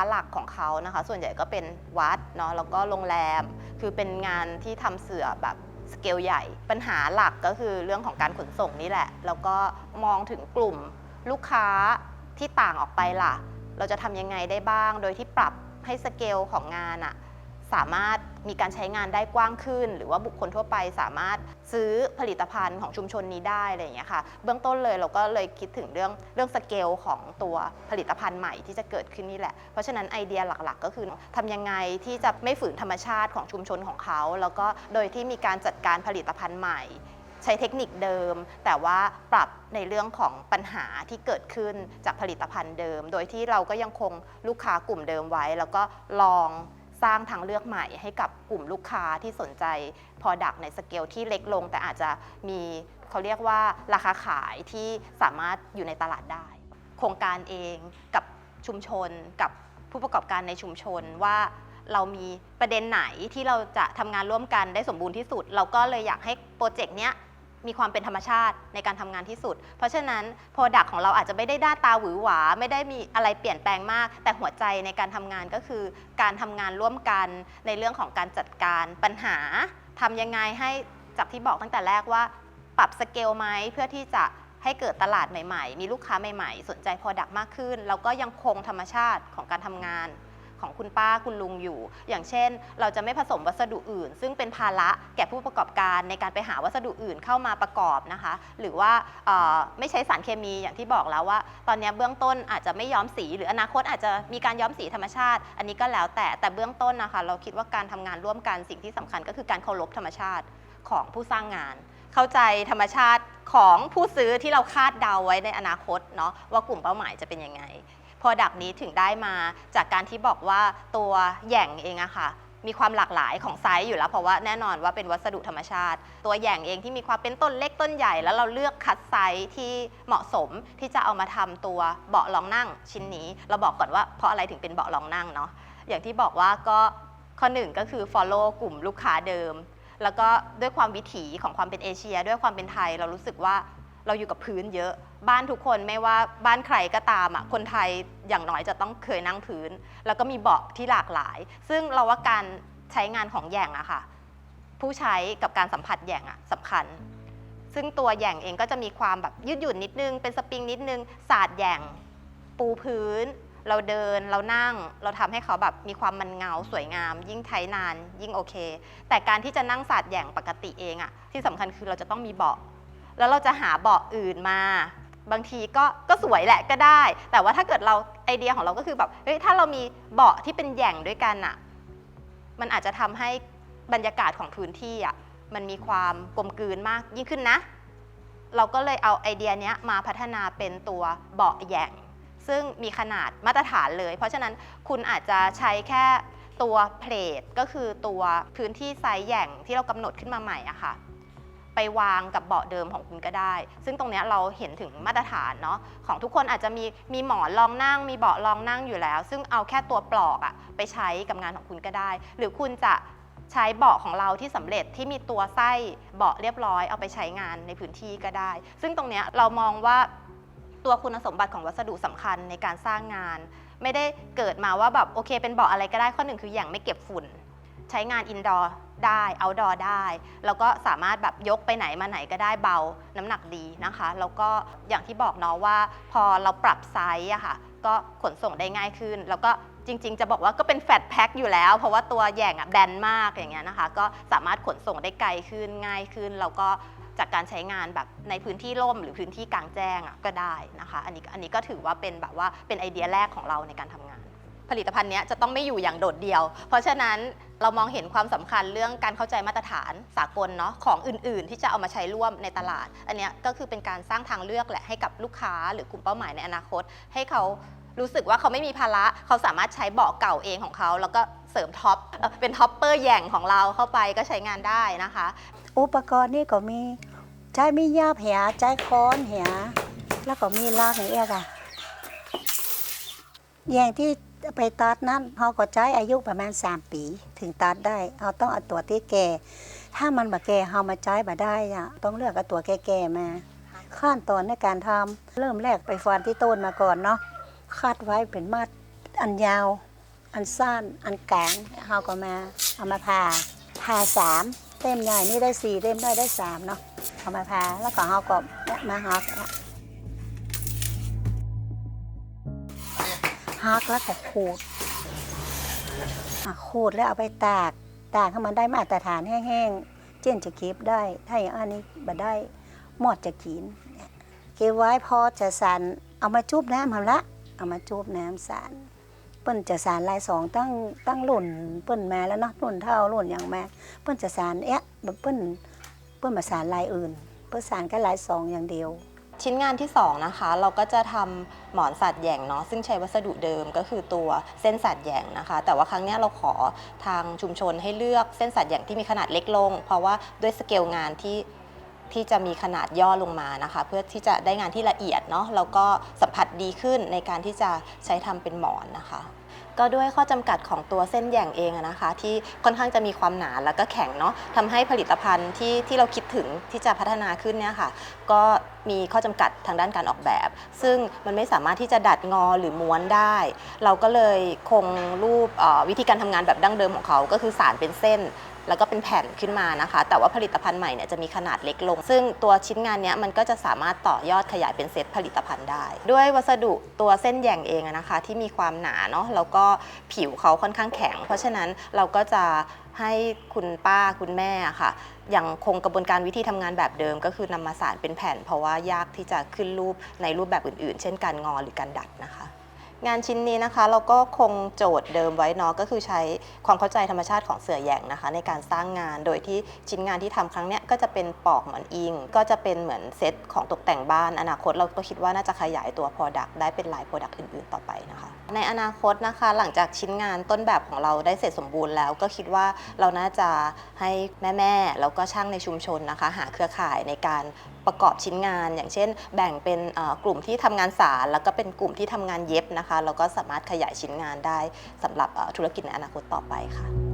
าหลักของเขานะคะ ส่วนใหญ่ก็เป็นวัดเนาะแล้วก็โรงแรม คือเป็นงานที่ทำเสือแบบสเกลใหญ่ ปัญหาหลักก็คือเรื่องของการขนส่งนี่แหละ แล้วก็มองถึงกลุ่มลูกค้าที่ต่างออกไปล่ะ เราจะทำยังไงได้บ้าง โดยที่ปรับให้สเกลของงานอะ สามารถมีการใช้งานได้กว้างขึ้น หรือว่าบุคคลทั่วไปสามารถซื้อผลิตภัณฑ์ของชุมชนนี้ได้อะไรอย่างเงี้ยค่ะ เบื้องต้นเลยเราก็เลยคิดถึงเรื่องเรื่องสเกลของตัวผลิตภัณฑ์ใหม่ที่จะเกิดขึ้นนี่แหละ เพราะฉะนั้นไอเดียหลักๆ ก็คือทำยังไงที่จะไม่ฝืนธรรมชาติของชุมชนของเขา แล้วก็โดยที่มีการจัดการผลิตภัณฑ์ใหม่ ใช้เทคนิคเดิม แต่ว่าปรับในเรื่องของปัญหาที่เกิดขึ้นจากผลิตภัณฑ์เดิม โดยที่เราก็ยังคงลูกค้ากลุ่มเดิมไว้ แล้วก็ลอง สร้างทางเลือกใหม่ให้กับกลุ่มลูกค้าที่สนใจพอดักในสเกลที่เล็กลง แต่อาจจะมีเขาเรียกว่าราคาขายที่สามารถอยู่ในตลาดได้ โครงการเองกับชุมชนกับผู้ประกอบการในชุมชนว่าเรามีประเด็นไหนที่เราจะทำงานร่วมกันได้สมบูรณ์ที่สุด เราก็เลยอยากให้โปรเจกต์เนี้ย มีความเป็นธรรมชาติในการทำงานที่สุด เพราะฉะนั้นโปรดักของเราอาจจะไม่ได้หน้าตาหวือหวา ไม่ได้มีอะไรเปลี่ยนแปลงมาก แต่หัวใจในการทำงานก็คือ การทำงานร่วมกันในเรื่องของการจัดการปัญหาทำยังไงให้จากที่บอกตั้งแต่แรกว่า ปรับสเกลไหมเพื่อที่จะให้เกิดตลาดใหม่ ๆ มีลูกค้าใหม่ ๆ สนใจ Product มากขึ้น แล้วก็ยังคงธรรมชาติของการทำงาน ของคุณป้าคุณลุงอยู่ อย่างเช่น เราจะไม่ผสมวัสดุอื่น ซึ่งเป็นภาระแก่ผู้ประกอบการในการไปหาวัสดุอื่นเข้ามาประกอบนะคะ หรือว่าไม่ใช้สารเคมีอย่างที่บอกแล้วว่า ตอนนี้เบื้องต้นอาจจะไม่ย้อมสี หรืออนาคตอาจจะมีการย้อมสีธรรมชาติ อันนี้ก็แล้วแต่แต่เบื้องต้นนะคะ เราคิดว่าการทำงานร่วมกันสิ่งที่สำคัญก็คือการเคารพธรรมชาติของผู้สร้างงาน เข้าใจธรรมชาติของผู้ซื้อที่เราคาดเดาไว้ในอนาคตเนาะว่ากลุ่มเป้าหมายจะเป็นยังไง พอดักนี้ถึงได้มาจากการที่บอกว่าตัวแหย่งเองอะค่ะ มีความหลากหลายของไซส์อยู่แล้ว เพราะว่าแน่นอนว่าเป็นวัสดุธรรมชาติ ตัวแหย่งเองที่มีความเป็นต้นเล็กต้นใหญ่ แล้วเราเลือกคัดไซส์ที่เหมาะสมที่จะเอามาทำตัวเบาะรองนั่งชิ้นนี้ เราบอกก่อนว่าเพราะอะไรถึงเป็นเบาะรองนั่งเนาะอย่างที่บอกว่าก็ข้อหนึ่งก็คือ follow กลุ่มลูกค้าเดิม แล้วก็ด้วยความวิถีของความเป็นเอเชีย ด้วยความเป็นไทยเรารู้สึกว่า เราอยู่กับพื้นเยอะ บ้านทุกคนไม่ว่าบ้านใครก็ตามอะคนไทยอย่างน้อยจะต้องเคยนั่งพื้น แล้วก็มีเบาะที่หลากหลาย ซึ่งเราว่าการใช้งานของแหย่งอะค่ะ ผู้ใช้กับการสัมผัสแหย่งอะสำคัญ ซึ่งตัวแหย่งเองก็จะมีความแบบยืดหยุ่นนิดนึง เป็นสปริงนิดนึงสาดแหย่งปูพื้น เราเดินเรานั่ง เราทำให้เขาแบบมีความมันเงาสวยงาม ยิ่งใช้นานยิ่งโอเค แต่การที่จะนั่งสาดแหย่งปกติเองอะที่สำคัญคือเราจะต้องมีเบาะ แล้วเราจะหาเบาะอื่นมา บางทีก็ก็สวยแหละก็ได้ แต่ว่าถ้าเกิดเราไอเดียของเราก็คือแบบเฮ้ยถ้าเรามีเบาะที่เป็นแหย่งด้วยกันอะมันอาจจะทำให้บรรยากาศของพื้นที่อะมันมีความกลมกลืนมากยิ่งขึ้นนะ เราก็เลยเอาไอเดียเนี้ยมาพัฒนาเป็นตัวเบาะแหย่ง ซึ่งมีขนาดมาตรฐานเลย เพราะฉะนั้นคุณอาจจะใช้แค่ตัวเพลทก็คือตัวพื้นที่ไซส์แหย่งที่เรากำหนดขึ้นมาใหม่อะค่ะ ไปวางกับเบาะเดิมของคุณก็ได้ ซึ่งตรงนี้เราเห็นถึงมาตรฐานเนาะของทุกคนอาจจะมีมีหมอนรองนั่ง มีเบาะรองนั่งอยู่แล้ว ซึ่งเอาแค่ตัวปลอกอะไปใช้กับงานของคุณก็ได้ หรือคุณจะใช้เบาะของเราที่สำเร็จที่มีตัวไส้เบาะเรียบร้อยเอาไปใช้งานในพื้นที่ก็ได้ ซึ่งตรงนี้เรามองว่าตัวคุณสมบัติของวัสดุสำคัญในการสร้างงาน ไม่ได้เกิดมาว่าแบบโอเค เป็นเบาะอะไรก็ได้ข้อหนึ่งคืออย่างไม่เก็บฝุ่น ใช้งานอินดอร์ได้เอาดอร์ได้ แล้วก็สามารถแบบยกไปไหนมาไหนก็ได้เบา น้ำหนักดีนะคะ แล้วก็อย่างที่บอกเนาะว่า พอเราปรับไซส์อะค่ะ ก็ขนส่งได้ง่ายขึ้น แล้วก็จริง ๆ จะบอกว่าก็เป็นแฟตแพ็คอยู่แล้ว เพราะว่าตัวแหย่งอะแบนมากอย่างเงี้ยนะคะ ก็สามารถขนส่งได้ไกลขึ้นง่ายขึ้น แล้วก็จากการใช้งานแบบในพื้นที่ร่มหรือพื้นที่กลางแจ้งอะก็ได้นะคะ อันนี้อันนี้ก็ถือว่าเป็นแบบว่าเป็นไอเดียแรกของเราในการทำงาน ผลิตภัณฑ์นี้จะต้องไม่อยู่อย่างโดดเดี่ยว เพราะฉะนั้นเรามองเห็นความสำคัญเรื่องการเข้าใจมาตรฐานสากลเนาะของอื่น ๆ ที่จะเอามาใช้ร่วมในตลาด อันนี้ก็คือเป็นการสร้างทางเลือกแหละให้กับลูกค้าหรือกลุ่มเป้าหมายในอนาคต ให้เขารู้สึกว่าเขาไม่มีภาระเขาสามารถใช้เบาะเก่าเองของเขา แล้วก็เสริมท็อปเป็นท็อปเปอร์แย่งของเราเข้าไปก็ใช้งานได้นะคะ อุปกรณ์นี่ก็มีใช้มียาแผลใช้ค้อนแหแล้วก็มีลากเงี้ยค่ะอย่างที่ ไปตัดนั้นเขาก็ใช้อายุประมาณ 3 ปี ถึงตัดได้เราต้องเอาตัวที่แก่ ถ้ามันบ่แก่เรามาใช้บ่ได้อะต้องเลือกเอาตัวแก่ๆมา ขั้นตอนในการทำเริ่มแรกไปฟันที่ต้นมาก่อนเนาะคัดไว้เป็นมัดอันยาว อันสั้นอันกลางเขาก็มาเอามาผ่าผ่าสามเล่มใหญ่นี่ได้สี่เล่มได้ได้สามเนาะเอามาผ่าแล้วก็เขาก็มาฮัก ฮักแล้วก็ขูดขูดแล้วเอาไปตาก ตากให้มันได้มาตรฐานแห้งๆเจนจะเก็บได้ ถ้าอย่างอันนี้บ่ได้หมดจะกินเนี่ยเก็บไว้พอจะสันเอามาจุบน้ำทำละ เอามาจุบน้ำสารเปิ้นจะสารลายสองตั้งตั้งรุ่นเปิ้นมาแล้วเนาะรุ่นเท่ารุ่นอย่างแม่เปิ้นจะสารเอ๊ะแบเปิ้นเปิ้นมาสารลายอื่น เปิ้นสารแค่ลายสองอย่างเดียว ชิ้นงานที่ 2 นะคะ เราก็จะทำหมอนสัตว์แหย่งเนาะซึ่งใช้วัสดุเดิมก็คือตัวเส้นสัตว์แหย่งนะคะ แต่ว่าครั้งนี้เราขอทางชุมชนให้เลือกเส้นสัตว์แหย่งที่มีขนาดเล็กลง เพราะว่าด้วยสเกลงานที่ที่จะมีขนาดย่อลงมานะคะ เพื่อที่จะได้งานที่ละเอียดเนาะแล้วก็สัมผัสดีขึ้นในการที่จะใช้ทำเป็นหมอนนะคะ ก็ด้วยข้อจำกัดของตัวเส้นแหย่งเองนะคะ ที่ค่อนข้างจะมีความหนาแล้วก็แข็งเนาะทำให้ผลิตภัณฑ์ที่ที่เราคิดถึงที่จะพัฒนาขึ้นเนี่ยค่ะ ก็มีข้อจำกัดทางด้านการออกแบบ ซึ่งมันไม่สามารถที่จะดัดงอหรือม้วนได้ เราก็เลยคงรูปวิธีการทำงานแบบดั้งเดิมของเขาก็คือสารเป็นเส้นแล้วก็เป็นแผ่นขึ้นมานะคะ แต่ว่าผลิตภัณฑ์ใหม่เนี่ยจะมีขนาดเล็กลง ซึ่งตัวชิ้นงานเนี้ยมันก็จะสามารถต่อยอดขยายเป็นเซตผลิตภัณฑ์ได้ ด้วยวัสดุตัวเส้นแยงเองนะคะ ที่มีความหนาเนาะแล้วก็ผิวเขาค่อนข้างแข็ง เพราะฉะนั้นเราก็จะให้คุณป้าคุณแม่อะค่ะยังคงกระบวนการวิธีทำงานแบบเดิม ก็คือนำมาสานเป็นแผ่น เพราะว่ายากที่จะขึ้นรูปในรูปแบบอื่น ๆ เช่นการงอหรือการดัดนะคะ งานชิ้นนี้นะคะเราก็คงโจทย์เดิมไว้เนาะก็คือใช้ความเข้าใจธรรมชาติของเสือแหย่งนะคะ ในการสร้างงานโดยที่ชิ้นงานที่ทำครั้งเนี้ยก็จะเป็นปอกเหมือนอิง ก็จะเป็นเหมือนเซตของตกแต่งบ้าน อนาคตเราก็คิดว่าน่าจะขยายตัว Product ได้เป็นหลาย Product อื่นๆ ต่อไปนะคะ ในอนาคตนะคะหลังจากชิ้นงานต้นแบบของเราได้เสร็จสมบูรณ์แล้วก็คิดว่าเราน่าจะให้แม่ๆแล้วก็ช่างในชุมชนนะคะ หาเครือข่ายในการ ประกอบชิ้นงาน อย่างเช่น แบ่งเป็นกลุ่มที่ทำงานสาร แล้วก็เป็นกลุ่มที่ทำงานเย็บนะคะแล้วก็สามารถขยายชิ้นงานได้สำหรับธุรกิจในอนาคตต่อไปค่ะ